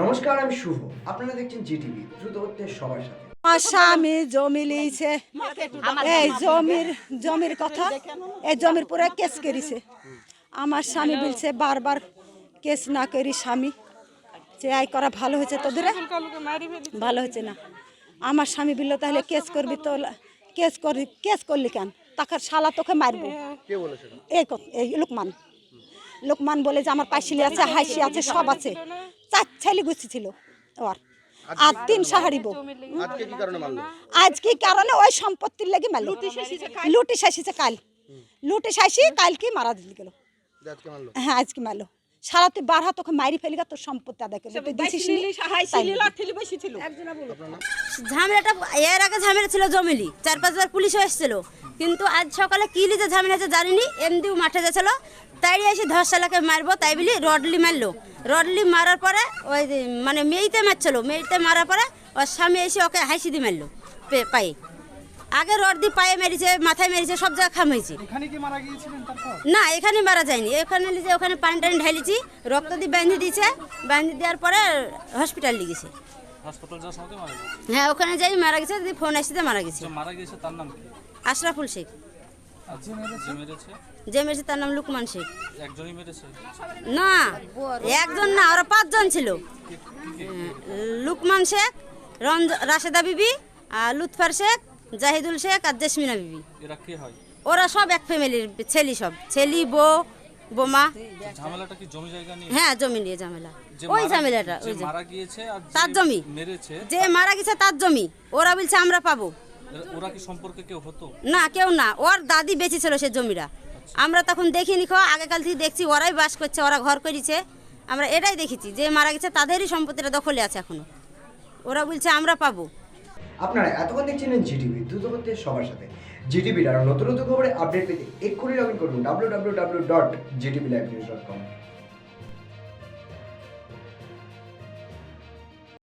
নমস্কার আমি শুভ। আপনারা দেখছেন জিটিভি দ্রুত হচ্ছে সবার সাথে। আমার স্বামী জমি লিয়েছে এই জমির জমির কথা এই জমির পুরো কেস করেছে। আমার স্বামী বলছে বারবার কেস না করি স্বামী। যে আই করা ভালো হয়েছে তোদের? ভালো হয়েছে না। আমার স্বামী বলল তাহলে কেস করবি তো কেস করবি কেস করলি কেন? তাকে শালা তোকে মারবো। এই এই লোকমান। লোকমান বলে যে আমার পাইছিলি আছে হাইসি আছে সব আছে। চার ছেলে। গুছি ছিল ওর আর তিন সাহারিব আজকে কি কারণে ওই সম্পত্তির লেগে মারলো। লুটি শাসিছে কাল। লুটি শাসি কাল। কি মারা দিল গেল। আজকে হ্যাঁ আজকে মারলো। সারা তুই বারহা তোকে মারি ফেলি তোর সম্পত্তি আদায় করবে তুই দিছিস? ঝামেলাটা এর আগে ঝামেলা ছিল জমিলি। চার পাঁচবার পুলিশও এসেছিল। কিন্তু আজ সকালে কি লিজে ঝামেলা আছে জানিনি। এমনিও মাঠে যাচ্ছিল। তাই এসে ধর্ষালাকে মারবো তাই বলি রডলি মারলো। রডলি মারার পরে ওই মানে মেয়েতে মারছিল মেয়েতে মারার পরে ওর স্বামী এসে ওকে হাসি দিয়ে মারলো পে- পায়ে। আগে রড দিয়ে পায়ে মেরেছে মাথায় মেরেছে সব জায়গায় খাম হয়েছে। না এখানে মারা যায়নি। এখানে লিজে ওখানে পানি টানি ঢালিছি রক্ত দিয়ে বাঁধি দিয়েছে বাঁধি দেওয়ার পরে হসপিটাল গেছে। হ্যাঁ ওখানে যাই মারা গেছে দিয়ে ফোন আসতে মারা গেছে। যে মারা গেছে তার নাম কি? আশরাফুল শেখ। যে মেরেছে তার নাম লুকমান শেখ। না একজন না ওরা পাঁচজন ছিল। লুকমান শেখ রঞ্জ রাশেদা বিবি আর লুৎফার শেখ জাহিদুল শেখ আর জেসমিনা বিবি। ওরা সব এক ফ্যামিলির ছেলি সব। ছেলি বউ বোমা। ঝামেলাটা কি জমি জায়গা নিয়ে? হ্যাঁ জমি নিয়ে ঝামেলা। ওই ঝামেলাটা ওই যে। মারা গিয়েছে আর তার জমি। মেরেছে। যে মারা গেছে তার জমি। ওরা বলছে আমরা পাবো। ওরা কি সম্পর্কে কেউ হতো? না কেউ না। ওর দাদি বেঁচেছিল সে জমিটা। আমরা তখন দেখিনি খো আগেকাল থেকে দেখছি ওরাই বাস করছে ওরা ঘর করেছে। আমরা এটাই দেখেছি যে মারা গেছে তাদেরই সম্পত্তিটা দখলে আছে এখনও। ওরা বলছে আমরা পাবো। আপনারা এতক্ষণ দেখছিলেন জিটিভি দ্রুত হচ্ছে সবার সাথে। জিটিভির আরও নতুন নতুন খবরে আপডেট পেতে এক্ষুনি লগ ইন করুন W W W dot GTV live news dot com